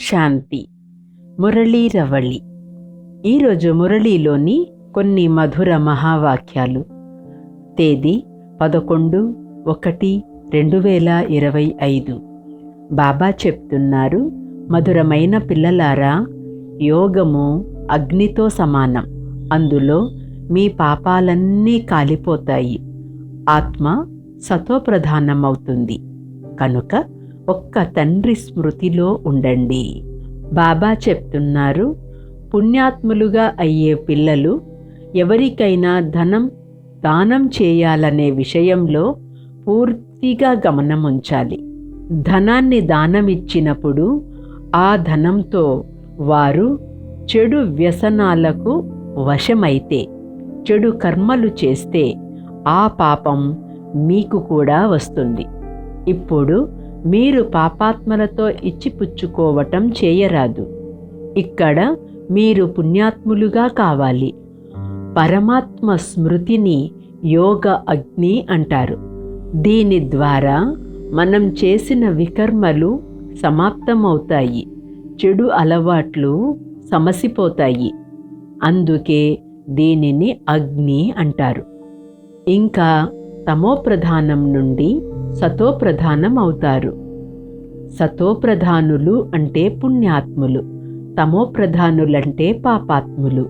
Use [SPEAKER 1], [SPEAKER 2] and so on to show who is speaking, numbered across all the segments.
[SPEAKER 1] శాంతి. మురళీ రవళి ఈరోజు మురళీలోని కొన్ని మధుర మహావాక్యాలు. తేదీ పదకొండు ఒకటి రెండు వేల ఇరవై ఐదు. బాబా చెప్తున్నారు మధురమైన పిల్లలారా యోగము అగ్నితో సమానం. అందులో మీ పాపాలన్నీ కాలిపోతాయి. ఆత్మ సతోప్రధానమవుతుంది కనుక ఒక్క తండ్రి స్మృతిలో ఉండండి. బాబా చెప్తున్నారు పుణ్యాత్ములుగా అయ్యే పిల్లలు ఎవరికైనా ధనం దానం చేయాలనే విషయంలో పూర్తిగా గమనముంచాలి. ధనాన్ని దానమిచ్చినప్పుడు ఆ ధనంతో వారు చెడు వ్యసనాలకు వశమైతే చెడు కర్మలు చేస్తే ఆ పాపం మీకు కూడా వస్తుంది. ఇప్పుడు మీరు పాపాత్మలతో ఇచ్చిపుచ్చుకోవటం చేయరాదు. ఇక్కడ మీరు పుణ్యాత్ములుగా కావాలి. పరమాత్మ స్మృతిని యోగ అగ్ని అంటారు. దీని ద్వారా మనం చేసిన వికర్మలు సమాప్తమవుతాయి. చెడు అలవాట్లు సమసిపోతాయి. అందుకే దీనిని అగ్ని అంటారు. ఇంకా తమోప్రధానం నుండి సతోప్రధానం అవుతారు. సతోప్రధానులు అంటే పుణ్యాత్ములు తమోప్రధానులంటే పాపాత్ములు.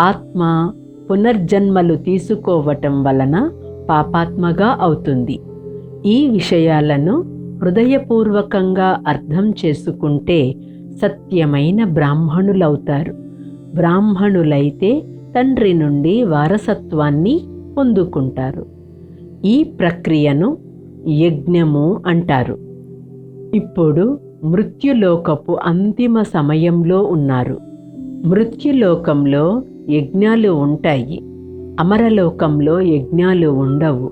[SPEAKER 1] ఆత్మ పునర్జన్మలు తీసుకోవటం వలన పాపాత్మగా అవుతుంది. ఈ విషయాలను హృదయపూర్వకంగా అర్థం చేసుకుంటే సత్యమైన బ్రాహ్మణులవుతారు. బ్రాహ్మణులైతే తండ్రి నుండి వారసత్వాన్ని పొందుకుంటారు. ఈ ప్రక్రియను యజ్ఞము అంటారు. ఇప్పుడు మృత్యులోకపు అంతిమ సమయంలో ఉన్నారు. మృత్యులోకంలో యజ్ఞాలు ఉంటాయి. అమరలోకంలో యజ్ఞాలు ఉండవు.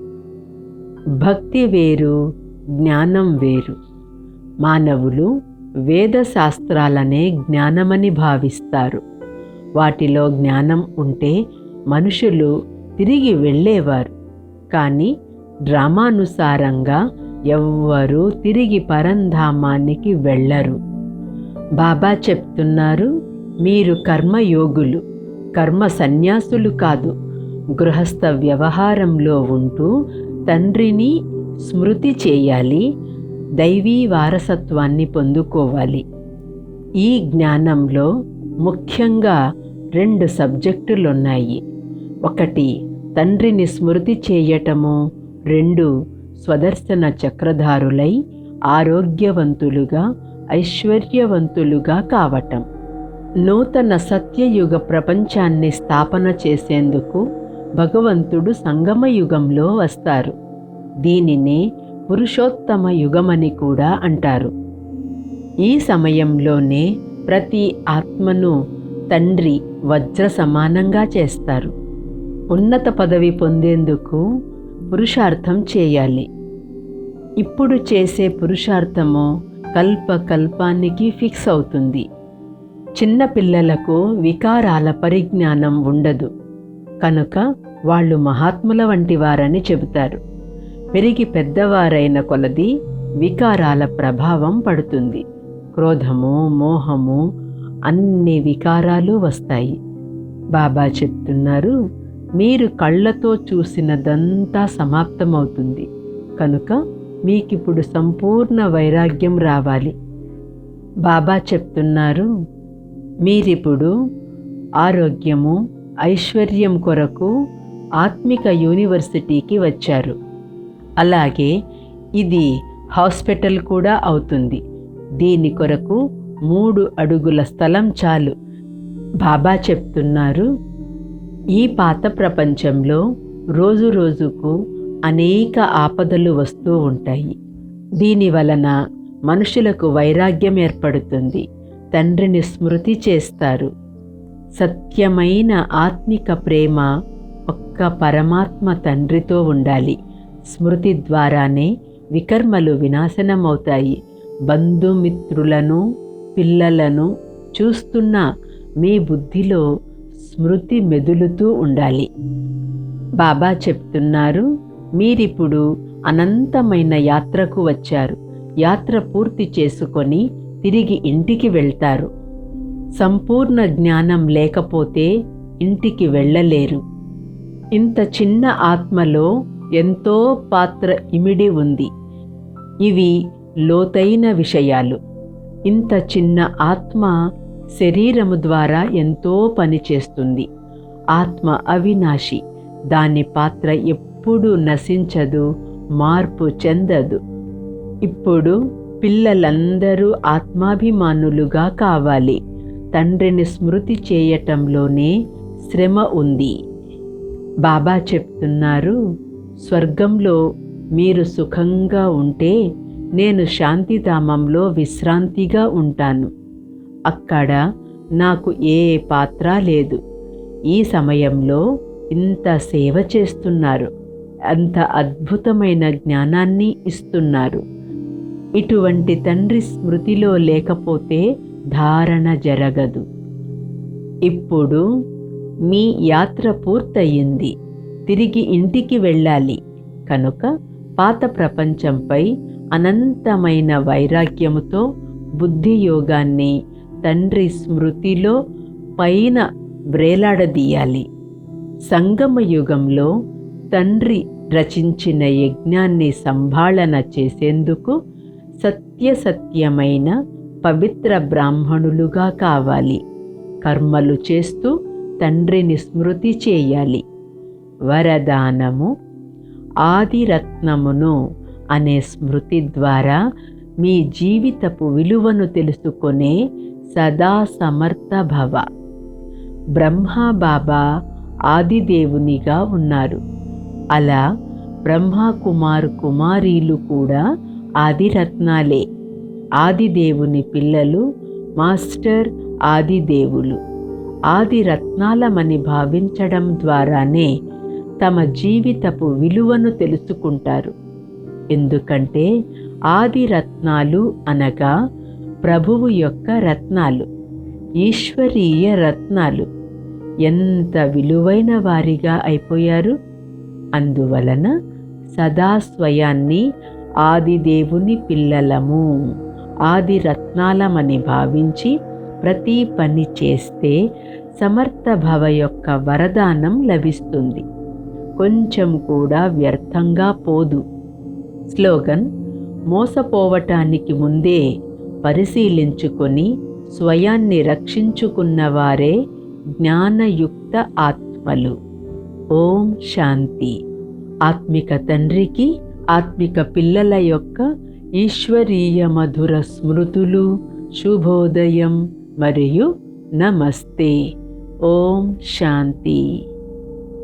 [SPEAKER 1] భక్తి వేరు జ్ఞానం వేరు. మానవులు వేదశాస్త్రాలనే జ్ఞానమని భావిస్తారు. వాటిలో జ్ఞానం ఉంటే మనుషులు తిరిగి వెళ్ళేవారు. కానీ డ్రామానుసారంగా ఎవ్వరూ తిరిగి పరంధామానికి వెళ్ళరు. బాబా చెప్తున్నారు మీరు కర్మయోగులు కర్మ సన్యాసులు కాదు. గృహస్థ వ్యవహారంలో ఉంటూ తండ్రిని స్మృతి చేయాలి దైవీ వారసత్వాన్ని పొందుకోవాలి. ఈ జ్ఞానంలో ముఖ్యంగా రెండు సబ్జెక్టులున్నాయి. ఒకటి తండ్రిని స్మృతి చేయటము రెండు స్వదర్శన చక్రధారులై ఆరోగ్యవంతులుగా ఐశ్వర్యవంతులుగా కావటం. నూతన సత్యయుగ ప్రపంచాన్ని స్థాపన చేసేందుకు భగవంతుడు సంగమ యుగంలో వస్తారు. దీనినే పురుషోత్తమ యుగమని కూడా అంటారు. ఈ సమయంలోనే ప్రతి ఆత్మను తండ్రి వజ్ర సమానంగా చేస్తారు. ఉన్నత పదవి పొందేందుకు పురుషార్థం చేయాలి. ఇప్పుడు చేసే పురుషార్థము కల్ప కల్పానికి ఫిక్స్ అవుతుంది. చిన్న పిల్లలకు వికారాల పరిజ్ఞానం ఉండదు. కనుక వాళ్ళు మహాత్ముల వంటి వారని చెబుతారు. పెరిగి పెద్దవారైన కొలది వికారాల ప్రభావం పడుతుంది. క్రోధము మోహము అన్ని వికారాలు వస్తాయి. బాబా చెప్తున్నారు మీరు కళ్ళతో చూసినదంతా సమాప్తమవుతుంది. కనుక మీకిప్పుడు సంపూర్ణ వైరాగ్యం రావాలి. బాబా చెప్తున్నారు మీరిప్పుడు ఆరోగ్యము ఐశ్వర్యం కొరకు ఆత్మిక యూనివర్సిటీకి వచ్చారు. అలాగే ఇది హాస్పిటల్ కూడా అవుతుంది. దీని కొరకు మూడు అడుగుల స్థలం చాలు. బాబా చెప్తున్నారు ఈ పాత ప్రపంచంలో రోజు రోజుకు అనేక ఆపదలు వస్తూ ఉంటాయి. దీని వలన మనుషులకు వైరాగ్యం ఏర్పడుతుంది. తండ్రిని స్మృతి చేస్తారు. సత్యమైన ఆత్మిక ప్రేమ ఒక్క పరమాత్మ తండ్రితో ఉండాలి. స్మృతి ద్వారానే వికర్మలు వినాశనమవుతాయి. బంధుమిత్రులను పిల్లలను చూస్తున్న మీ బుద్ధిలో స్మృతి మెదులుతూ ఉండాలి. బాబా చెప్తున్నారు మీరిప్పుడు అనంతమైన యాత్రకు వచ్చారు. యాత్ర పూర్తి చేసుకొని తిరిగి ఇంటికి వెళ్తారు. సంపూర్ణ జ్ఞానం లేకపోతే ఇంటికి వెళ్ళలేరు. ఇంత చిన్న ఆత్మలో ఎంతో పాత్ర ఇమిడి ఉంది. ఇవి లోతైన విషయాలు. ఇంత చిన్న ఆత్మ శరీరము ద్వారా ఎంతో పనిచేస్తుంది ఆత్మ అవినాశి. దాని పాత్ర ఎప్పుడూ నశించదు మార్పు చెందదు. ఇప్పుడు పిల్లలందరూ ఆత్మాభిమానులుగా కావాలి. తండ్రిని స్మృతి చేయటంలోనే శ్రమ ఉంది. బాబా చెప్తున్నారు స్వర్గంలో మీరు సుఖంగా ఉంటే నేను శాంతిధామంలో విశ్రాంతిగా ఉంటాను. అక్కడ నాకు ఏ పాత్ర లేదు. ఈ సమయంలో ఇంత సేవ చేస్తున్నారు. అంత అద్భుతమైన జ్ఞానాన్ని ఇస్తున్నారు. ఇటువంటి తండ్రి స్మృతిలో లేకపోతే ధారణ జరగదు. ఇప్పుడు మీ యాత్ర పూర్తయింది. తిరిగి ఇంటికి వెళ్ళాలి. కనుక పాత ప్రపంచంపై అనంతమైన వైరాగ్యముతో బుద్ధి యోగాన్ని తండ్రి స్మృతిలో పైన వ్రేలాడదీయాలి. సంగమ యుగంలో తండ్రి రచించిన యజ్ఞాన్ని సంభాళన చేసేందుకు సత్యసత్యమైన పవిత్ర బ్రాహ్మణులుగా కావాలి. కర్మలు చేస్తూ తండ్రిని స్మృతి చేయాలి. వరదానము ఆదిరత్నమును అనే స్మృతి ద్వారా మీ జీవితపు విలువను తెలుసుకునే సదా సమర్థ భవ. బ్రహ్మ బాబా ఆదిదేవునిగా ఉన్నారు. అలా బ్రహ్మ కుమార్ కుమారీలు కూడా ఆదిరత్నాలే. ఆదిదేవుని పిల్లలు మాస్టర్ ఆదిదేవులు. ఆదిరత్నాలమని భావించడం ద్వారానే తమ జీవితపు విలువను తెలుసుకుంటారు. ఎందుకంటే ఆదిరత్నాలు అనగా ప్రభువు యొక్క రత్నాలు ఈశ్వరీయ రత్నాలు. ఎంత విలువైన వారిగా అయిపోయారు. అందువలన సదా స్వయాన్ని ఆదిదేవుని పిల్లలము ఆది రత్నాలమని భావించి ప్రతి పని చేస్తే సమర్థ భవ యొక్క వరదానం లభిస్తుంది. కొంచెం కూడా వ్యర్థంగా పోదు. స్లోగన్ మోసపోవటానికి ముందే పరిశీలించుకొని స్వయాన్ని రక్షించుకున్నవారే జ్ఞానయుక్త ఆత్మలు. ఓం శాంతి. ఆత్మిక తండ్రికి ఆత్మిక పిల్లల యొక్క ఈశ్వరీయ మధుర స్మృతులు శుభోదయం మరియు నమస్తే. ఓం శాంతి.